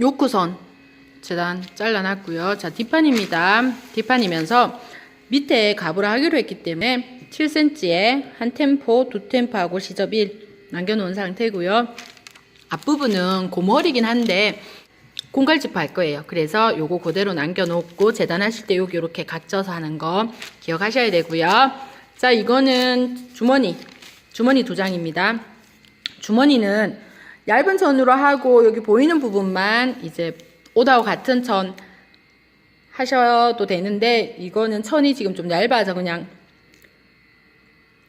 요크선 재단 잘라놨고요. 자, 뒷판입니다. 뒷판이면서 밑에 가부를 하기로 했기 때문에 7cm에 한 템포, 두 템포하고 시접 1 남겨놓은 상태고요. 앞부분은 고머리긴 한데 공갈지파 할 거예요. 그래서 요거 그대로 남겨놓고 재단하실 때 여기 이렇게 각져서 하는 거 기억하셔야 되고요. 자, 이거는 주머니, 주머니 두 장입니다. 주머니는 얇은 천으로 하고 여기 보이는 부분만 이제 옷하고 같은 천 하셔도 되는데 이거는 천이 지금 좀 얇아서 그냥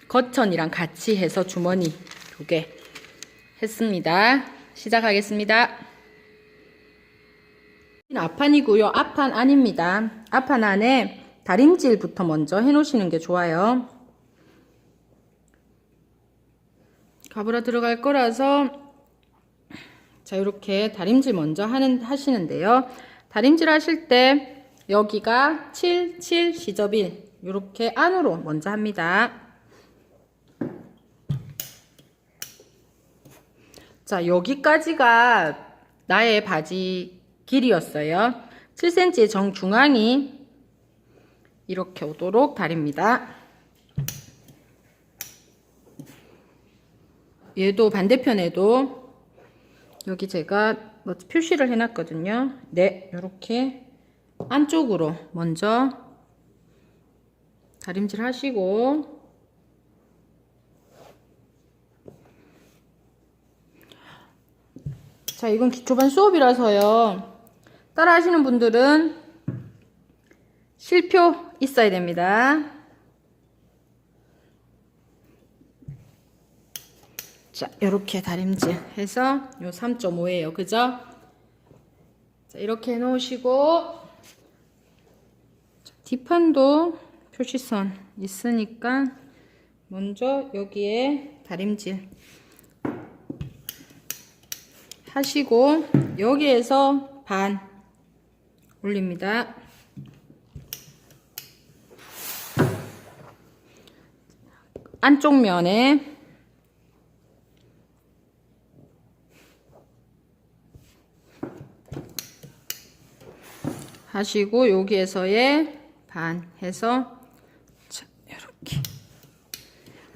겉천이랑 같이 해서 주머니 두 개 했습니다. 시작하겠습니다. 앞판이고요. 앞판 아닙니다. 앞판 안에 다림질부터 먼저 해놓으시는 게 좋아요. 가브라 들어갈 거라서 자 이렇게 다림질 먼저 하는 하시는데요. 다림질 하실 때 여기가 7, 7, 시접 1 이렇게 안으로 먼저 합니다. 자 여기까지가 나의 바지 길이였어요. 7cm의 정중앙이 이렇게 오도록 다립니다. 얘도 반대편에도 여기 제가 뭐 표시를 해놨거든요. 네, 이렇게 안쪽으로 먼저 다림질 하시고 자, 이건 기초반 수업이라서요. 따라 하시는 분들은 실표 있어야 됩니다. 자, 이렇게 다림질 해서 요 3.5예요. 그죠? 자, 이렇게 해 놓으시고 자, 뒷판도 표시선 있으니까 먼저 여기에 다림질 하시고 여기에서 반 올립니다. 안쪽 면에 하시고 여기에서의 반 해서 자, 이렇게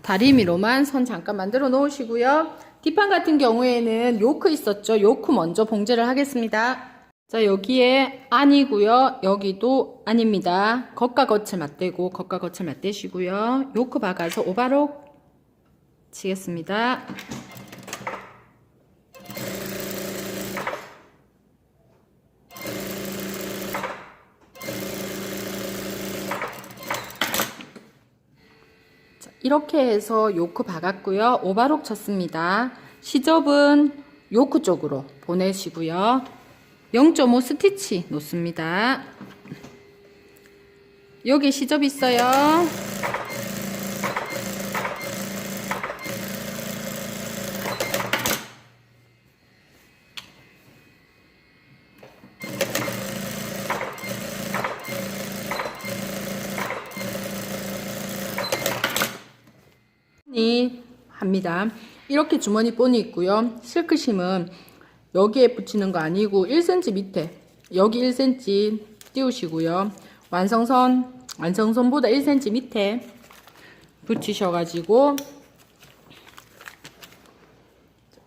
다리미로만 선 잠깐 만들어 놓으시고요. 뒷판 같은 경우에는 요크 있었죠. 요크 먼저 봉제를 하겠습니다. 자 여기에 안이고요. 여기도 아닙니다. 겉과 겉을 맞대고 겉과 겉을 맞대시고요. 요크 박아서 오바록 치겠습니다. 이렇게 해서 요크 박았고요. 오바록 쳤습니다. 시접은 요크 쪽으로 보내시고요. 0.5 스티치 놓습니다. 여기 시접 있어요. 이 합니다. 이렇게 주머니 본이 있고요. 실크심은 여기에 붙이는 거 아니고 1cm 밑에 여기 1cm 띄우시고요. 완성선 완성선보다 1cm 밑에 붙이셔가지고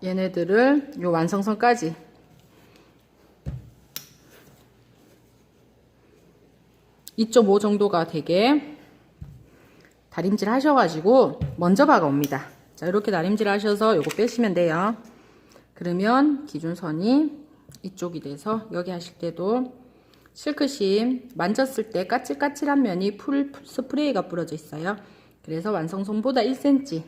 얘네들을 요 완성선까지 (2.5) 정도가 되게 다림질 하셔가지고 먼저 박아옵니다. 자 이렇게 다림질 하셔서 요거 빼시면 돼요. 그러면 기준선이 이쪽이 돼서 여기 하실 때도 실크심 만졌을 때 까칠까칠한 면이 풀 스프레이가 뿌려져 있어요. 그래서 완성선보다 1cm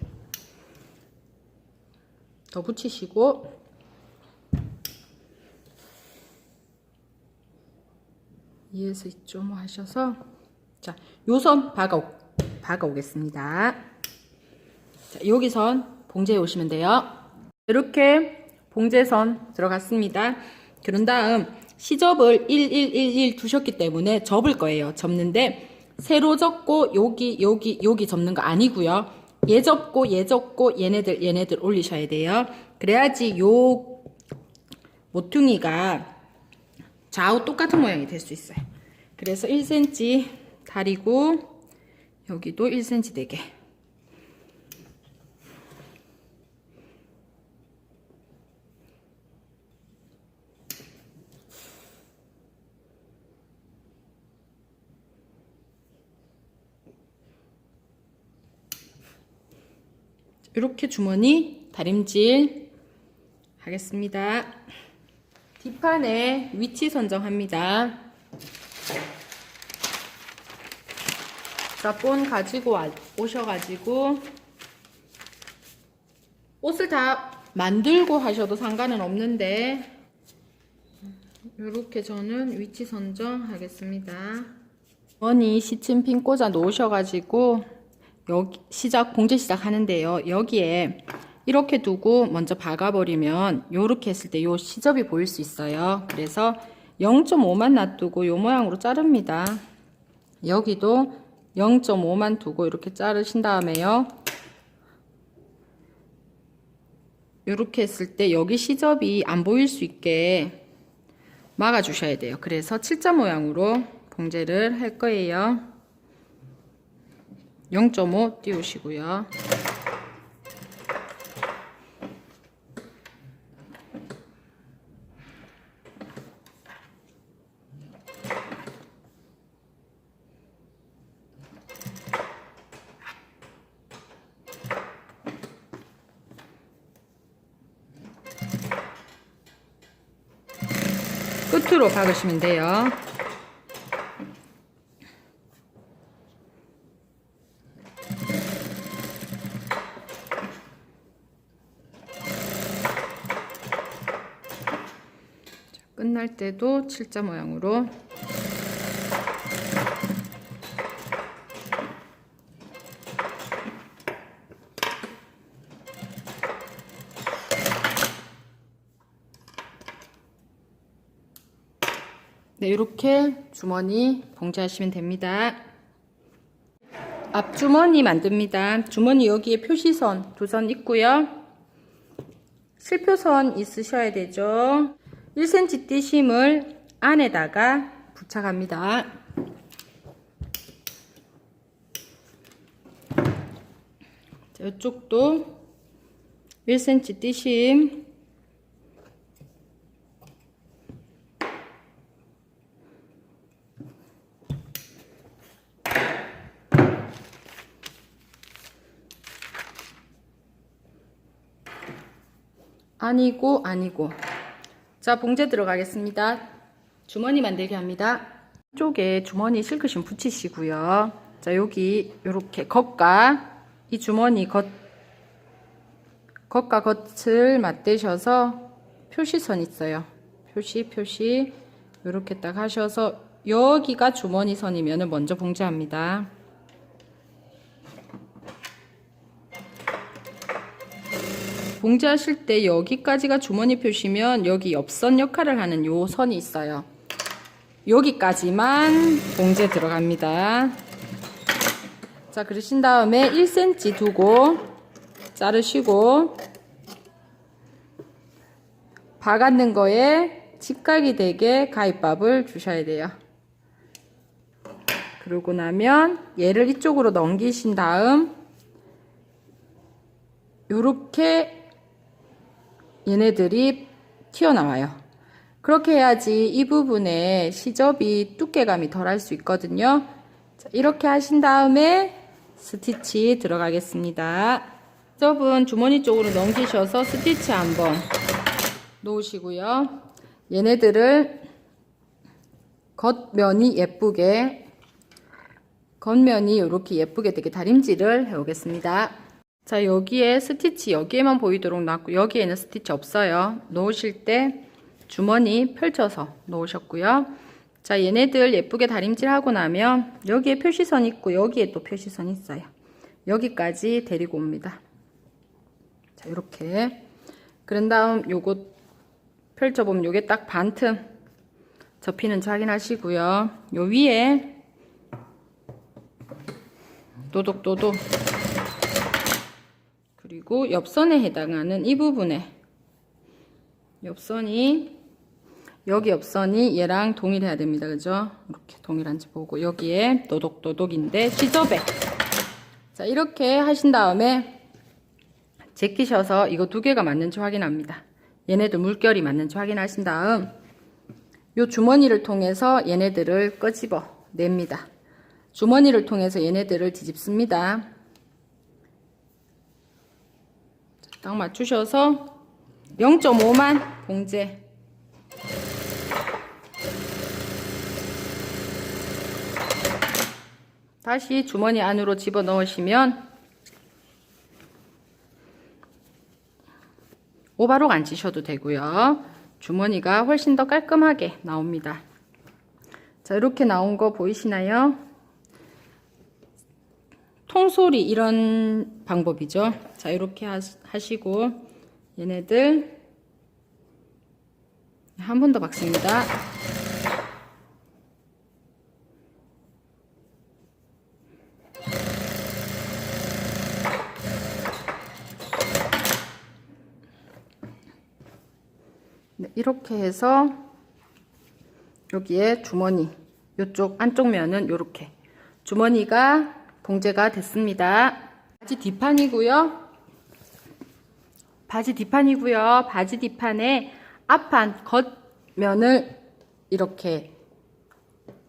더 붙이시고 이에서 이쪽 하셔서 자 요선 박아 박아 오겠습니다. 자, 여기선 봉제해 오시면 돼요. 이렇게 봉제선 들어갔습니다. 그런 다음 시접을 1111 두셨기 때문에 접을 거예요. 접는데 세로 접고 여기 여기 여기 접는 거 아니고요. 얘 접고 얘 접고 얘네들 얘네들 올리셔야 돼요. 그래야지 요 모퉁이가 좌우 똑같은 모양이 될 수 있어요. 그래서 1cm 다리고 여기도 1cm 되게 이렇게 주머니 다림질 하겠습니다. 뒷판에 위치 선정합니다. 자, 본 가지고 와- 오셔가지고 옷을 다 만들고 하셔도 상관은 없는데 이렇게 저는 위치 선정하겠습니다. 원이 시침핀 꽂아 놓으셔가지고 여기 시작 봉제 시작하는데요. 여기에 이렇게 두고 먼저 박아버리면 요렇게 했을 때 요 시접이 보일 수 있어요. 그래서 0.5만 놔두고 요 모양으로 자릅니다. 여기도 0.5만 두고 이렇게 자르신 다음에요. 이렇게 했을 때 여기 시접이 안 보일 수 있게 막아 주셔야 돼요. 그래서 7자 모양으로 봉제를 할 거예요. 0.5 띄우시고요. 끝으로 박으시면 돼요. 자, 끝날 때도 7자 모양으로 네, 이렇게 주머니 봉제하시면 됩니다. 앞주머니 만듭니다. 주머니 여기에 표시선 두 선 있고요. 실표선 있으셔야 되죠. 1cm 띠심을 안에다가 부착합니다. 자, 이쪽도 1cm 띠심 아니고 아니고 자 봉제 들어가겠습니다. 주머니 만들기 합니다. 이쪽에 주머니 실크심 붙이시고요. 자 여기 이렇게 겉과 이 주머니 겉 겉과 겉을 맞대셔서 표시선 있어요. 표시 표시. 이렇게 딱 하셔서 여기가 주머니 선이면 먼저 봉제합니다 봉제하실 때 여기까지가 주머니 표시면 여기 옆선 역할을 하는 요 선이 있어요. 여기까지만 봉제 들어갑니다. 자, 그러신 다음에 1cm 두고 자르시고 박았는 거에 직각이 되게 가위밥을 주셔야 돼요. 그러고 나면 얘를 이쪽으로 넘기신 다음 요렇게 얘네들이 튀어나와요. 그렇게 해야지 이 부분에 시접이 두께감이 덜할 수 있거든요. 자, 이렇게 하신 다음에 스티치 들어가겠습니다. 시접은 주머니 쪽으로 넘기셔서 스티치 한번 놓으시고요. 얘네들을 겉면이 예쁘게 겉면이 이렇게 예쁘게 되게 다림질을 해오겠습니다. 자 여기에 스티치 여기에만 보이도록 놨고 여기에는 스티치 없어요. 놓으실 때 주머니 펼쳐서 놓으셨고요. 자 얘네들 예쁘게 다림질 하고 나면 여기에 표시선 있고 여기에 또 표시선 있어요. 여기까지 데리고 옵니다. 자 이렇게. 그런 다음 요거 펼쳐보면 요게 딱 반틈 접히는지 확인하시고요. 요 위에 도독도독 그리고 옆선에 해당하는 이 부분에 옆선이 여기 옆선이 얘랑 동일해야 됩니다. 그죠? 이렇게 동일한지 보고 여기에 또독또독인데 시접에 자 이렇게 하신 다음에 제끼셔서 이거 두 개가 맞는지 확인합니다. 얘네들 물결이 맞는지 확인하신 다음 요 주머니를 통해서 얘네들을 끄집어 냅니다. 주머니를 통해서 얘네들을 뒤집습니다. 자, 딱 맞추셔서 0.5만 봉제 다시 주머니 안으로 집어 넣으시면 오바록 안 치셔도 되고요. 주머니가 훨씬 더 깔끔하게 나옵니다. 자, 이렇게 나온 거 보이시나요? 통소리 이런 방법이죠. 자, 이렇게 하시고 얘네들 한 번 더 박습니다. 네, 이렇게 해서 여기에 주머니 이쪽 안쪽 면은 이렇게 주머니가 봉제가 됐습니다. 바지 뒷판이고요. 바지 뒷판이고요. 바지 뒷판에 앞판 겉면을 이렇게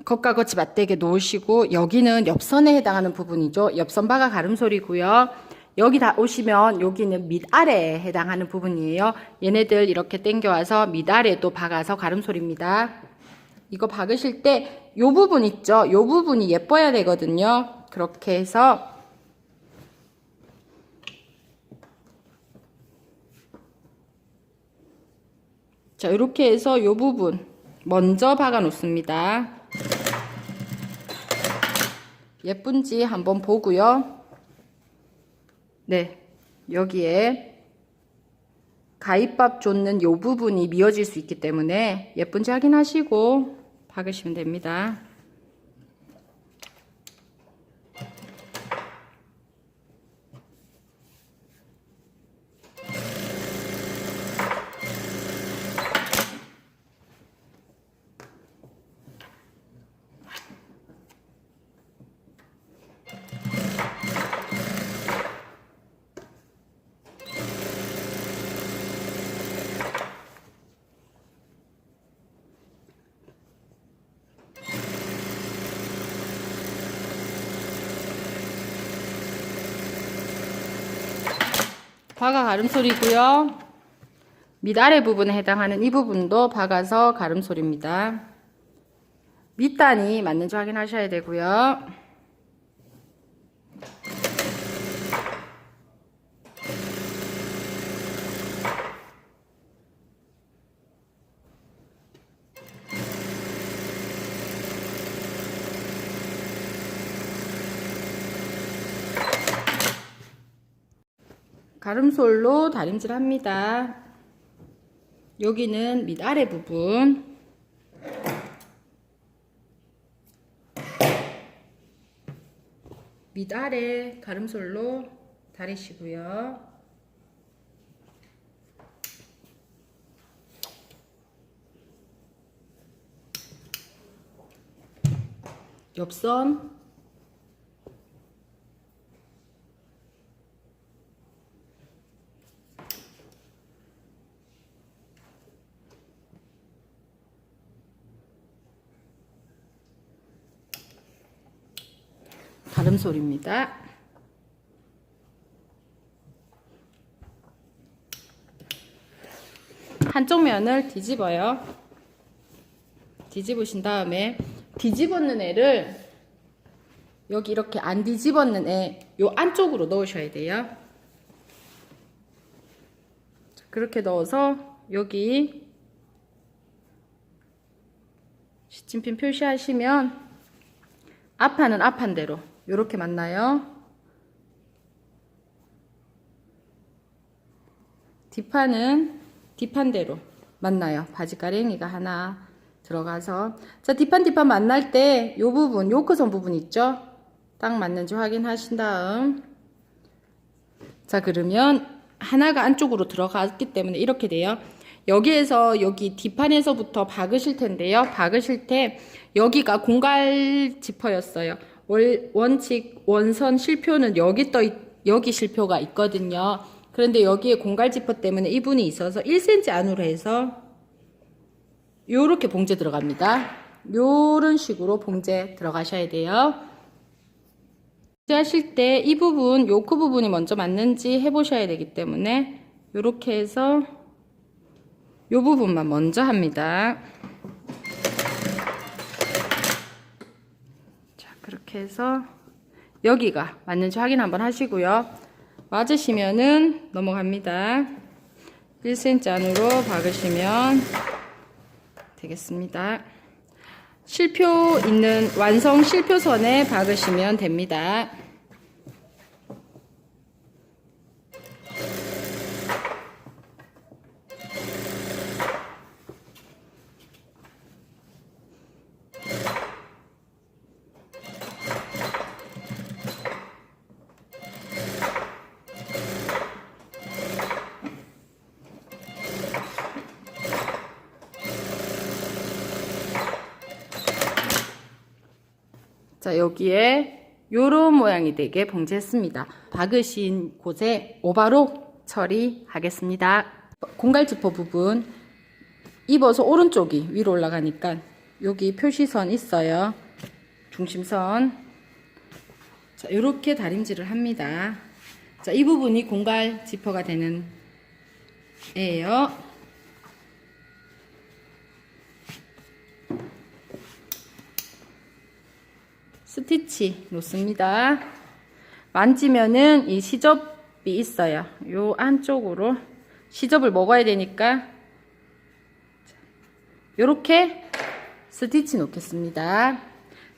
겉과 겉이 맞대게 놓으시고 여기는 옆선에 해당하는 부분이죠. 옆선 바가 가름소리고요. 여기 다 오시면 여기는 밑아래에 해당하는 부분이에요. 얘네들 이렇게 당겨와서 밑아래도 박아서 가름소리입니다. 이거 박으실 때 요 부분 있죠? 요 부분이 예뻐야 되거든요. 그렇게 해서 자, 이렇게 해서 요 부분 먼저 박아 놓습니다. 예쁜지 한번 보고요. 네, 여기에 가위밥 줬는 요 부분이 미어질 수 있기 때문에 예쁜지 확인하시고 박으시면 됩니다. 바가 가름소리고요. 밑아래 부분에 해당하는 이 부분도 박아서 가름소리입니다. 밑단이 맞는지 확인하셔야 되고요. 가름솔로 다림질 합니다. 여기는 밑 아래 부분. 밑 아래 가름솔로 다리시고요. 옆선 가름솔입니다. 한쪽 면을 뒤집어요. 뒤집으신 다음에 뒤집었는 애를 여기 이렇게 안 뒤집었는 애 요 안쪽으로 넣으셔야 돼요. 자, 그렇게 넣어서 여기 시침핀 표시하시면 앞판은 앞판대로 이렇게 맞나요? 뒷판은 뒷판대로 맞나요? 바지가랭이가 하나 들어가서 자 뒷판 뒷판 만날 때요 부분 요크선 부분 있죠? 딱 맞는지 확인하신 다음 자 그러면 하나가 안쪽으로 들어갔기 때문에 이렇게 돼요. 여기에서 여기 뒷판에서부터 박으실 텐데요. 박으실 때 여기가 공갈 지퍼였어요. 월, 원칙 원선 실표는 여기 떠 있, 여기 실표가 있거든요. 그런데 여기에 공갈 지퍼 때문에 이분이 있어서 1cm 안으로 해서 요렇게 봉제 들어갑니다. 요런 식으로 봉제 들어가셔야 돼요. 하실 때 이 부분, 요크 부분이 먼저 맞는지 해보셔야 되기 때문에 요렇게 해서 요 부분만 먼저 합니다. 자, 그렇게 해서 여기가 맞는지 확인 한번 하시고요. 맞으시면은 넘어갑니다. 1cm 안으로 박으시면 되겠습니다. 실표 있는 완성 실표선에 박으시면 됩니다. 자, 여기에 요런 모양이 되게 봉제했습니다. 박으신 곳에 오바로 처리하겠습니다. 공갈지퍼 부분 입어서 오른쪽이 위로 올라가니까 여기 표시선 있어요. 중심선. 자, 이렇게 다림질을 합니다. 자, 이 부분이 공갈 지퍼가 되는 애예요. 스티치 놓습니다. 만지면은 이 시접이 있어요. 요 안쪽으로 시접을 먹어야 되니까 요렇게 스티치 놓겠습니다.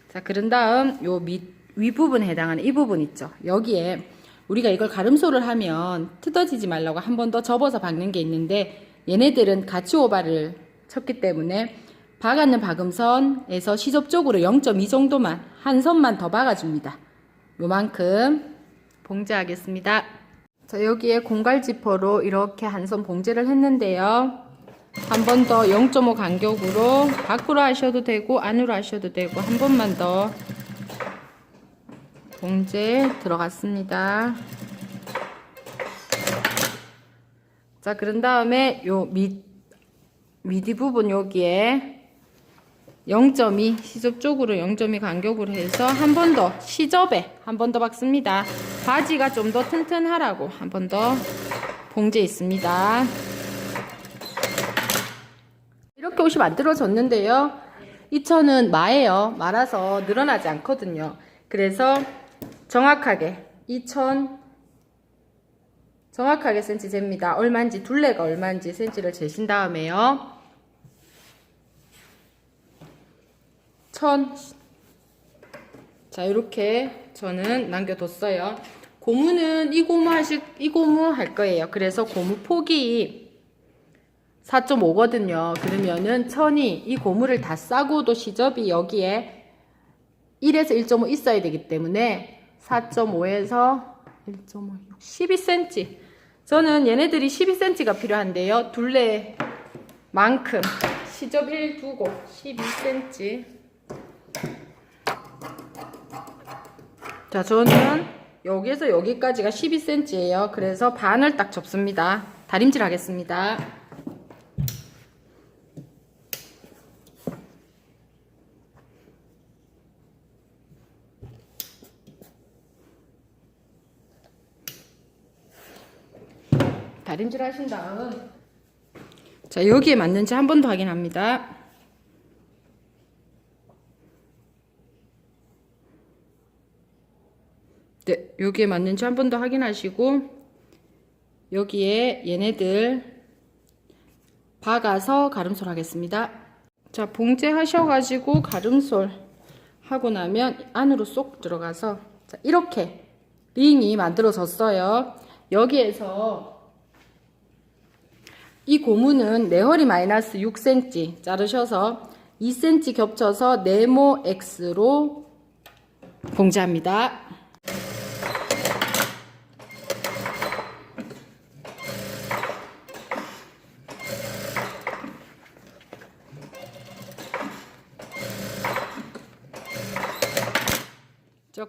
자, 그런 다음 요 밑, 윗부분에 해당하는 이 부분 있죠. 여기에 우리가 이걸 가름소를 하면 뜯어지지 말라고 한 번 더 접어서 박는 게 있는데 얘네들은 같이 오바를 쳤기 때문에 박았는 박음선에서 시접 쪽으로 0.2 정도만 한 선만 더 박아줍니다. 요만큼 봉제하겠습니다. 자 여기에 공갈 지퍼로 이렇게 한 선 봉제를 했는데요. 한 번 더 0.5 간격으로 밖으로 하셔도 되고 안으로 하셔도 되고 한 번만 더 봉제 들어갔습니다. 자 그런 다음에 요 밑 미디 부분 여기에 0.2 시접 쪽으로 0.2 간격으로 해서 한 번 더 시접에 한 번 더 박습니다. 바지가 좀 더 튼튼하라고 한 번 더 봉제 있습니다. 이렇게 옷이 만들어졌는데요. 이 천은 마예요. 말아서 늘어나지 않거든요. 그래서 정확하게 이천 정확하게 센치 잽니다. 얼마인지 둘레가 얼마인지 센치를 재신 다음에요. 천. 자, 이렇게 저는 남겨뒀어요. 고무는 이 고무 하실, 이 고무 할 거예요. 그래서 고무 폭이 4.5거든요. 그러면은 천이 이 고무를 다 싸고도 시접이 여기에 1에서 1.5 있어야 되기 때문에 4.5에서 1.5, 12cm. 저는 얘네들이 12cm가 필요한데요. 둘레만큼 시접 1 두고 12cm. 자, 저는 여기에서 여기까지가 12cm예요. 그래서 반을 딱 접습니다. 다림질 하겠습니다. 다림질 하신 다음 자 여기에 맞는지 한 번 더 확인합니다. 네, 여기에 맞는지 한 번 더 확인하시고 여기에 얘네들 박아서 가름솔 하겠습니다. 자, 봉제 하셔가지고 가름솔 하고 나면 안으로 쏙 들어가서 자, 이렇게 링이 만들어졌어요. 여기에서 이 고무는 네허리 마이너스 6cm 자르셔서 2cm 겹쳐서 네모 X로 봉제합니다.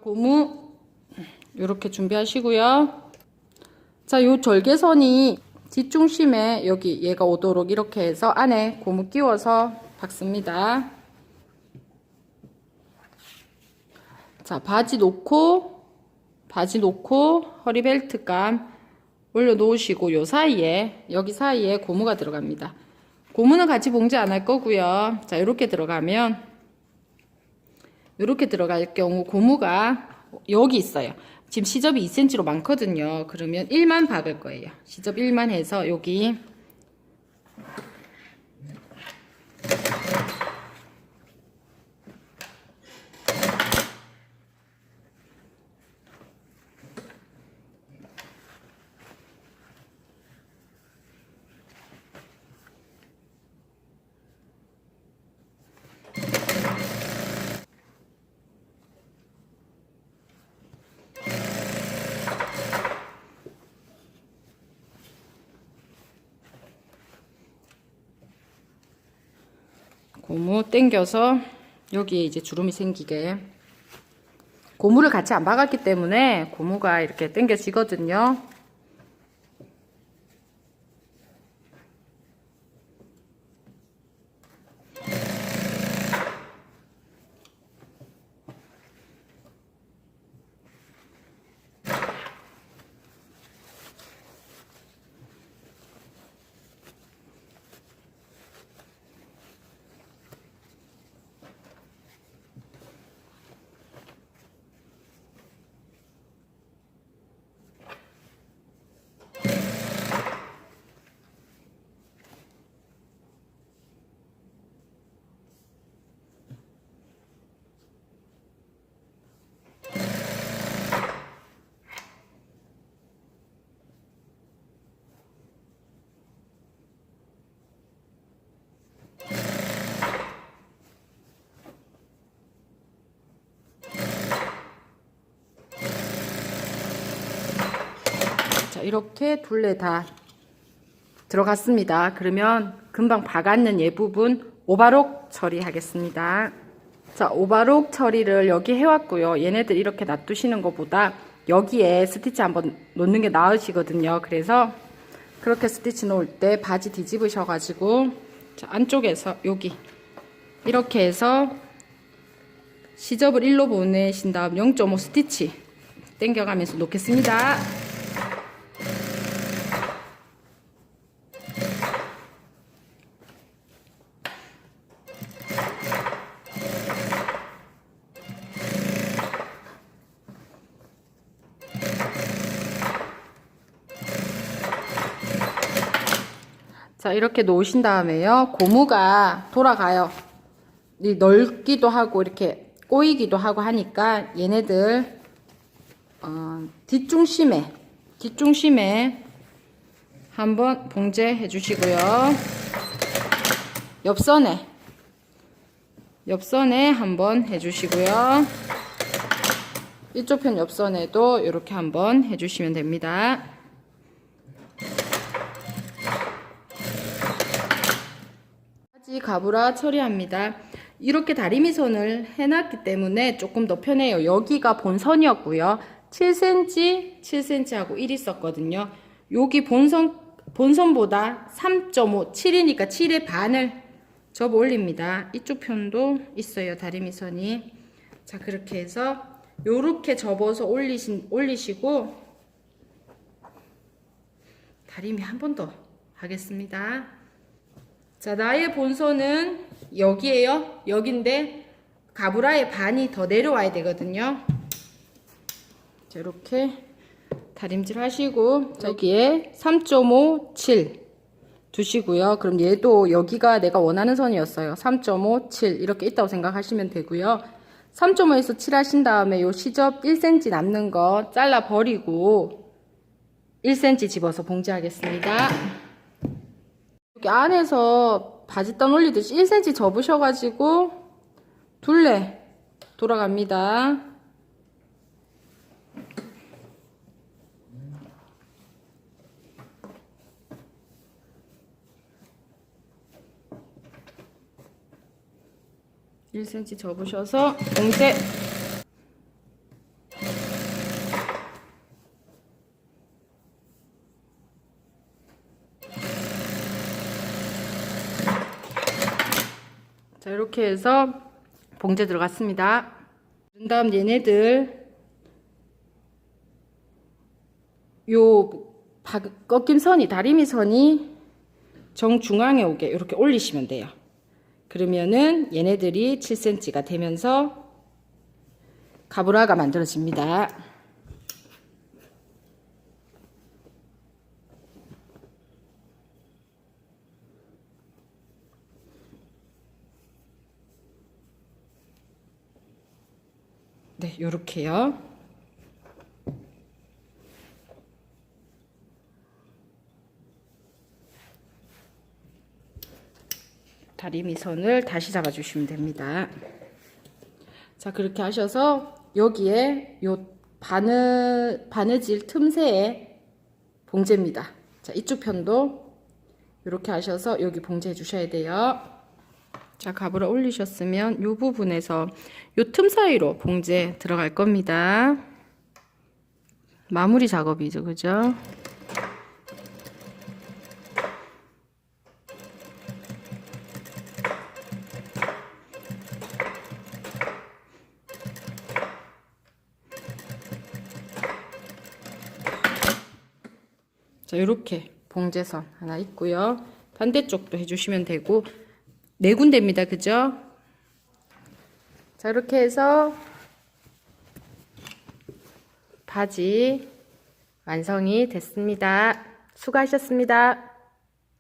고무 이렇게 준비하시고요. 자, 요 절개선이 뒷중심에 여기 얘가 오도록 이렇게 해서 안에 고무 끼워서 박습니다. 자, 바지 놓고 바지 놓고 허리 벨트감 올려 놓으시고 요 사이에 여기 사이에 고무가 들어갑니다. 고무는 같이 봉제 안할 거고요. 자, 이렇게 들어가면 이렇게 들어갈 경우 고무가 여기 있어요. 지금 시접이 2cm로 많거든요. 그러면 1만 박을 거예요. 시접 1만 해서 여기 고무 당겨서 여기에 이제 주름이 생기게 고무를 같이 안 박았기 때문에 고무가 이렇게 당겨지거든요. 이렇게 둘레 다 들어갔습니다. 그러면 금방 박았는 얘 부분 오바록 처리하겠습니다. 자, 오바록 처리를 여기 해왔고요. 얘네들 이렇게 놔두시는 것보다 여기에 스티치 한번 놓는 게 나으시거든요. 그래서 그렇게 스티치 놓을 때 바지 뒤집으셔가지고 자, 안쪽에서 여기 이렇게 해서 시접을 1로 보내신 다음 0.5 스티치 당겨가면서 놓겠습니다. 자, 이렇게 놓으신 다음에요. 고무가 돌아가요. 이 넓기도 하고 이렇게 꼬이기도 하고 하니까 얘네들 어, 뒷중심에 뒷중심에 한번 봉제해 주시고요. 옆선에 옆선에 한번 해 주시고요. 이쪽 편 옆선에도 이렇게 한번 해 주시면 됩니다. 바지 가브라 처리합니다. 이렇게 다리미선을 해놨기 때문에 조금 더 편해요. 여기가 본선이었고요. 7cm, 7cm하고 1 있었거든요. 여기 본선, 본선보다 3.5, 7이니까 7의 반을 접어 올립니다. 이쪽 편도 있어요. 다리미선이. 자, 그렇게 해서 요렇게 접어서 올리신, 올리시고 다리미 한 번 더 하겠습니다. 자, 나의 본선은 여기에요. 여긴데 가브라의 반이 더 내려와야 되거든요. 자, 이렇게 다림질 하시고 자, 여기에 3.5, 7 두시고요. 그럼 얘도 여기가 내가 원하는 선이었어요. 3.5, 7 이렇게 있다고 생각하시면 되고요. 3.5에서 7 하신 다음에 요 시접 1cm 남는 거 잘라 버리고 1cm 집어서 봉지하겠습니다. 안에서 바지 단 올리듯이 1cm 접으셔가지고 둘레 돌아갑니다. (1cm) 접으셔서 봉제 이렇게 해서 봉제 들어갔습니다. 그런 다음 얘네들 요 바- 꺾임 선이 다리미 선이 정중앙에 오게 이렇게 올리시면 돼요. 그러면은 얘네들이 7cm가 되면서 가브라가 만들어집니다. 요렇게요. 다리미선을 다시 잡아주시면 됩니다. 자, 그렇게 하셔서 여기에 요 바느, 바느질 틈새에 봉제입니다. 자, 이쪽 편도 이렇게 하셔서 여기 봉제해 주셔야 돼요. 자, 가브라 올리셨으면 요 부분에서 요틈 사이로 봉제 들어갈 겁니다. 마무리 작업이죠, 그죠? 자, 이렇게 봉제선 하나 있고요. 반대쪽도 해주시면 되고 네 군데입니다. 그죠? 자, 이렇게 해서 바지 완성이 됐습니다. 수고하셨습니다.